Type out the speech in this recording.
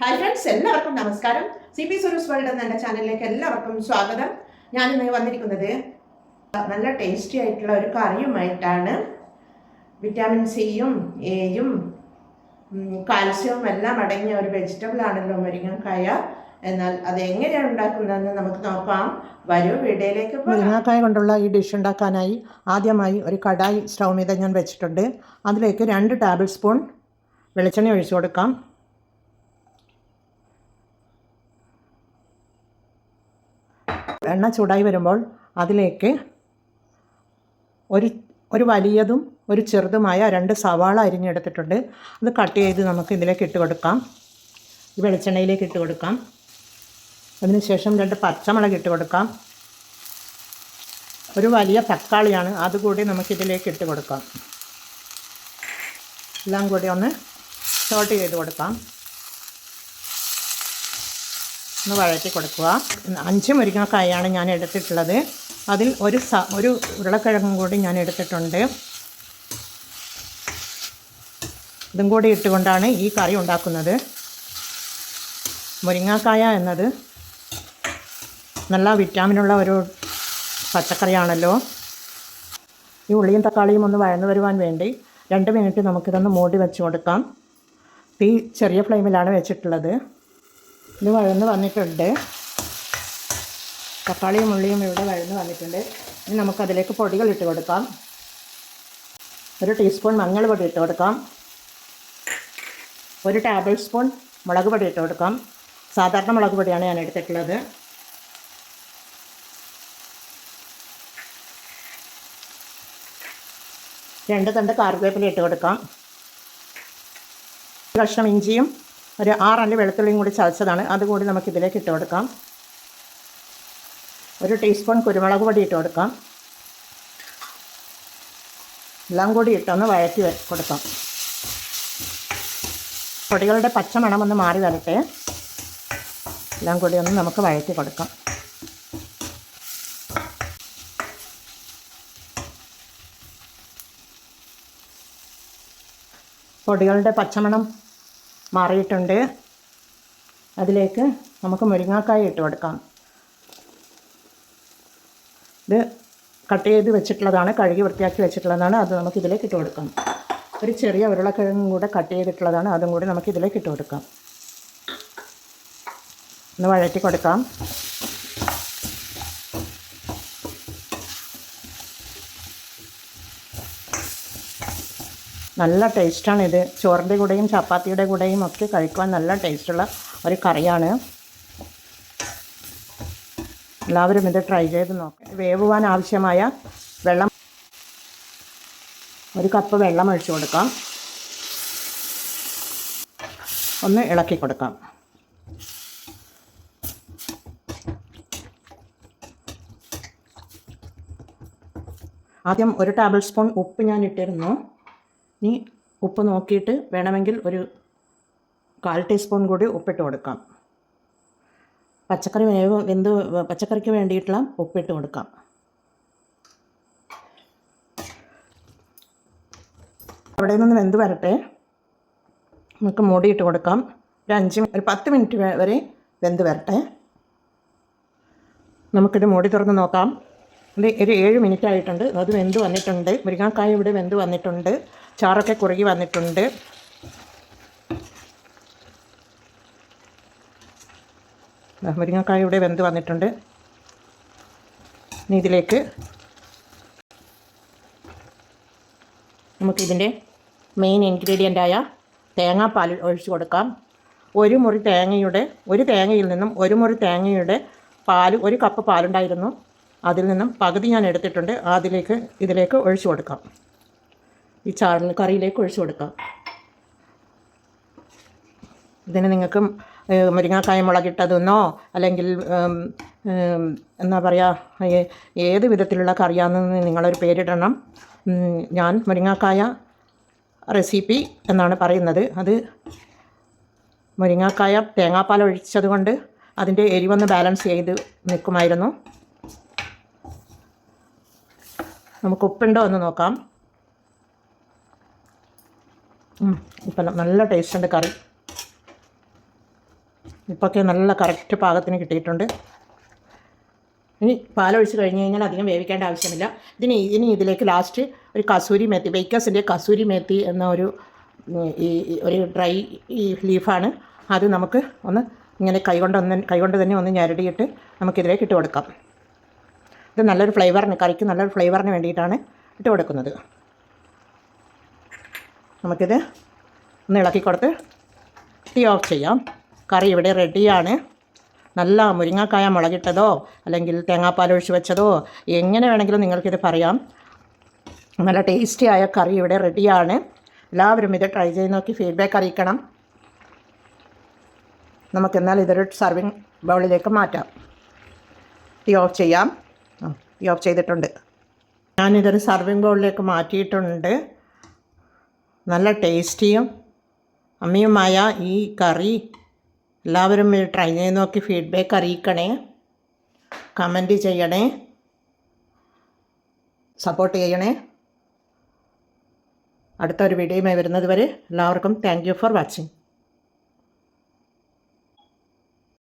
Hi friends എല്ലാവർക്കും നമസ്കാരം. C P സുരൂസ് world എന്ന എന്റെ ചാനലിലേക്ക് എല്ലാവർക്കും സ്വാഗതം. ഞാൻ ഇന്ന് വന്നിരിക്കുന്നത് നല്ല ടേസ്റ്റി ആയിട്ടുള്ള ഒരു കറിയുമായിട്ടാണ്. വിറ്റാമിൻ സിയും എയും കാൽസ്യവും എല്ലാം അടങ്ങിയ ഒരു വെജിറ്റബിൾ ആണല്ലോ മുരിങ്ങക്കായ. എന്നാൽ അത് എങ്ങനെയാണ് ഉണ്ടാക്കുന്നതെന്ന് നമുക്ക് നോക്കാം. വരൂ വീഡിയോയിലേക്ക് മുരിങ്ങക്കായ കൊണ്ടുള്ള ഈ ഡിഷ് ഉണ്ടാക്കാനായി ആദ്യമായി ഒരു കടായി സ്റ്റൗ മീത ഞാൻ വെച്ചിട്ടുണ്ട്. അതിലേക്ക് രണ്ട് ടേബിൾ സ്പൂൺ വെളിച്ചെണ്ണ ഒഴിച്ചു കൊടുക്കാം. എണ്ണ ചൂടായി വരുമ്പോൾ അതിലേക്ക് ഒരു ഒരു വലിയതും ഒരു ചെറുതുമായ രണ്ട് സവാള അരിഞ്ഞെടുത്തിട്ടുണ്ട്. അത് കട്ട് ചെയ്ത് നമുക്ക് ഇതിലേക്ക് ഇട്ട് കൊടുക്കാം. ഈ വെളിച്ചെണ്ണയിലേക്ക് ഇട്ട് കൊടുക്കാം. അതിനുശേഷം രണ്ട് പച്ചമുളക് ഇട്ട് കൊടുക്കാം. ഒരു വലിയ തക്കാളിയാണ്. അതുകൂടി നമുക്കിതിലേക്ക് ഇട്ട് കൊടുക്കാം. എല്ലാം കൂടി ഒന്ന് സോട്ട് ചെയ്ത് കൊടുക്കാം. ഒന്ന് വഴറ്റി കൊടുക്കുക. അഞ്ച് മുരിങ്ങക്കായാണ് ഞാൻ എടുത്തിട്ടുള്ളത്. അതിൽ ഒരു സ ഒരു ഉരുളക്കിഴങ്ങും കൂടി ഞാൻ എടുത്തിട്ടുണ്ട്. ഇതും കൂടി ഇട്ടുകൊണ്ടാണ് ഈ കറി ഉണ്ടാക്കുന്നത്. മുരിങ്ങക്കായ എന്നത് നല്ല വിറ്റാമിനുള്ള ഒരു പച്ചക്കറിയാണല്ലോ. ഈ ഉള്ളിയും തക്കാളിയും ഒന്ന് വഴന്നു വരുവാൻ വേണ്ടി രണ്ട് മിനിറ്റ് നമുക്കിതൊന്ന് മൂടി വെച്ച് കൊടുക്കാം. തീ ചെറിയ ഫ്ലെയിമിലാണ് വെച്ചിട്ടുള്ളത്. ഇത് വഴന്ന് വന്നിട്ടുണ്ട്. തക്കാളിയും ഉള്ളിയും ഇവിടെ വഴന്ന് വന്നിട്ടുണ്ട്. ഇനി നമുക്കതിലേക്ക് പൊടികൾ ഇട്ട് കൊടുക്കാം. ഒരു ടീസ്പൂൺ മഞ്ഞൾ പൊടി ഇട്ട് കൊടുക്കാം. ഒരു ടേബിൾ സ്പൂൺ മുളക് പൊടി ഇട്ട് കൊടുക്കാം. സാധാരണ മുളക് പൊടിയാണ് ഞാൻ എടുത്തിട്ടുള്ളത്. രണ്ട് തണ്ട് കറിവേപ്പില ഇട്ട് കൊടുക്കാം. കഷ്ണം ഇഞ്ചിയും ഒരു ആറല്ല വെളുത്തുള്ളിയും കൂടി ചതച്ചതാണ്. അതുകൂടി നമുക്കിതിലേക്ക് ഇട്ട് കൊടുക്കാം. ഒരു ടീസ്പൂൺ കുരുമുളക് പൊടി ഇട്ട് കൊടുക്കാം. എല്ലാം കൂടി ഇട്ടൊന്ന് വഴറ്റി കൊടുക്കാം. പൊടികളുടെ പച്ചമണം ഒന്ന് മാറി വരട്ടെ. എല്ലാം കൂടി ഒന്ന് നമുക്ക് വഴറ്റി കൊടുക്കാം. പൊടികളുടെ പച്ചമണം മാറിയിട്ടുണ്ട്. അതിലേക്ക് നമുക്ക് മുരിങ്ങാക്കായ ഇട്ട് കൊടുക്കാം. ഇത് കട്ട് ചെയ്ത് വെച്ചിട്ടുള്ളതാണ് കഴുകി വൃത്തിയാക്കി വെച്ചിട്ടുള്ളതാണ്. അത് നമുക്ക് ഇതിലേക്ക് ഇട്ട് കൊടുക്കാം. ഒരു ചെറിയ ഉരുളക്കിഴങ്ങും കൂടെ കട്ട് ചെയ്തിട്ടുള്ളതാണ്. അതും കൂടി നമുക്ക് ഇതിലേക്ക് ഇട്ട് കൊടുക്കാം. ഒന്ന് വഴറ്റി കൊടുക്കാം. നല്ല ടേസ്റ്റാണ് ഇത്. ചോറിന്റെ കൂടെയും ചപ്പാത്തിയുടെ കൂടെയും ഒക്കെ കഴിക്കുവാൻ നല്ല ടേസ്റ്റുള്ള ഒരു കറിയാണ്. എല്ലാവരും ഇത് ട്രൈ ചെയ്ത് നോക്കാം. വേവുവാൻ ആവശ്യമായ വെള്ളം ഒരു കപ്പ് വെള്ളം ഒഴിച്ചു കൊടുക്കാം. ഒന്ന് ഇളക്കി കൊടുക്കാം. ആദ്യം ഒരു ടേബിൾ സ്പൂൺ ഉപ്പ് ഞാൻ ഇട്ടിരുന്നു. ഇനി ഉപ്പ് നോക്കിയിട്ട് വേണമെങ്കിൽ ഒരു കാൽ ടീസ്പൂൺ കൂടി ഉപ്പിട്ട് കൊടുക്കാം. പച്ചക്കറി വേവ് എന്ത് പച്ചക്കറിക്ക് വേണ്ടിയിട്ടുള്ള ഉപ്പിട്ട് കൊടുക്കാം. അവിടെ നിന്ന് വെന്ത് വരട്ടെ. നമുക്ക് മൂടിയിട്ട് കൊടുക്കാം. ഒരു അഞ്ച് ഒരു പത്ത് മിനിറ്റ് വരെ വെന്ത് വരട്ടെ. നമുക്കിത് മൂടി തുറന്ന് നോക്കാം. ഒരു ഏഴ് മിനിറ്റ് ആയിട്ടുണ്ട്. അത് വെന്ത് വന്നിട്ടുണ്ട്. മുരിങ്ങാക്കായ ഇവിടെ വെന്ത് വന്നിട്ടുണ്ട്. ചാറൊക്കെ കുറുകി വന്നിട്ടുണ്ട്. മുരിങ്ങക്കായ ഇവിടെ വെന്ത് വന്നിട്ടുണ്ട്. ഇനി ഇതിലേക്ക് നമുക്കിതിന്റെ മെയിൻ ഇൻഗ്രീഡിയന്റായ തേങ്ങാപ്പാൽ ഒഴിച്ച് കൊടുക്കാം. ഒരു മുറി തേങ്ങയുടെ ഒരു തേങ്ങയിൽ നിന്നും ഒരു മുറി തേങ്ങയുടെ പാൽ ഒരു കപ്പ് പാലുണ്ടായിരുന്നു. അതിൽ നിന്നും പകുതി ഞാൻ എടുത്തിട്ടുണ്ട്. അതിലേക്ക് ഇതിലേക്ക് ഒഴിച്ചു കൊടുക്കാം. ഈ ചാറിന് കറിയിലേക്ക് ഒഴിച്ചു കൊടുക്കാം. ഇതിന് നിങ്ങൾക്ക് മുരിങ്ങക്കായ മുളകിട്ടതെന്നോ അല്ലെങ്കിൽ എന്താ പറയുക ഏത് വിധത്തിലുള്ള കറിയാണെന്ന് നിങ്ങളൊരു പേരിടണം. ഞാൻ മുരിങ്ങാക്കായ റെസിപ്പി എന്നാണ് പറയുന്നത്. അത് മുരിങ്ങാക്കായ തേങ്ങാപ്പാൽ ഒഴിച്ചതുകൊണ്ട് അതിന്റെ എരിവൊന്ന് ബാലൻസ് ചെയ്ത് നിൽക്കുമായിരുന്നു. നമുക്ക് ഉപ്പുണ്ടോ എന്ന് നോക്കാം. ഇപ്പം നല്ല ടേസ്റ്റ് ഉണ്ട് കറി. ഇപ്പൊക്കെ നല്ല കറക്റ്റ് പാകത്തിന് കിട്ടിയിട്ടുണ്ട്. ഇനി പാലൊഴിച്ച് കഴിഞ്ഞ് കഴിഞ്ഞാൽ അധികം വേവിക്കേണ്ട ആവശ്യമില്ല. ഇതിന് ഇനി ഇതിലേക്ക് ലാസ്റ്റ് ഒരു കസൂരി മേത്തി ബേക്കേഴ്സിന്റെ കസൂരി മേത്തി എന്ന ഒരു ഈ ഒരു ഡ്രൈ ഈ ലീഫാണ് അത് നമുക്ക് ഒന്ന് ഇങ്ങനെ കൈകൊണ്ട് ഒന്ന് കൈകൊണ്ട് തന്നെ ഒന്ന് ഞരടിയിട്ട് നമുക്കിതിലേക്ക് ഇട്ട് കൊടുക്കാം. ഇത് നല്ലൊരു ഫ്ലേവറിന് കറിക്ക് നല്ലൊരു ഫ്ലേവറിന് വേണ്ടിയിട്ടാണ് ഇട്ട് കൊടുക്കുന്നത്. നമുക്കിത് ഒന്ന് ഇളക്കി കൊടുത്ത് തീ ഓഫ് ചെയ്യാം. കറി ഇവിടെ റെഡിയാണ് നല്ല മുരിങ്ങക്കായ മുളകിട്ടതോ അല്ലെങ്കിൽ തേങ്ങാപ്പാൽ ഒഴിച്ച് വെച്ചതോ എങ്ങനെ വേണമെങ്കിലും നിങ്ങൾക്കിത് പറയാം. നല്ല ടേസ്റ്റി ആയ കറി ഇവിടെ റെഡിയാണ് എല്ലാവരും ഇത് ട്രൈ ചെയ്ത് നോക്കി ഫീഡ്ബാക്ക് അറിയിക്കണം. നമുക്കെന്നാൽ ഇതൊരു സർവിങ് ബൗളിലേക്ക് മാറ്റാം. തീ ഓഫ് ചെയ്യാം. ടീ ഓഫ് ചെയ്തിട്ടുണ്ട്. ഞാനിതൊരു സർവിങ് ബൗളിലേക്ക് മാറ്റിയിട്ടുണ്ട്. നല്ല ടേസ്റ്റിയും അമ്മയുമായ ഈ കറി എല്ലാവരും ട്രൈ ചെയ്ത് നോക്കി ഫീഡ്ബാക്ക് അറിയിക്കണേ. കമന്റ് ചെയ്യണേ. സപ്പോർട്ട് ചെയ്യണേ. അടുത്തൊരു വീഡിയോയുമായി വരുന്നത് വരെ എല്ലാവർക്കും താങ്ക് യു ഫോർ വാച്ചിങ്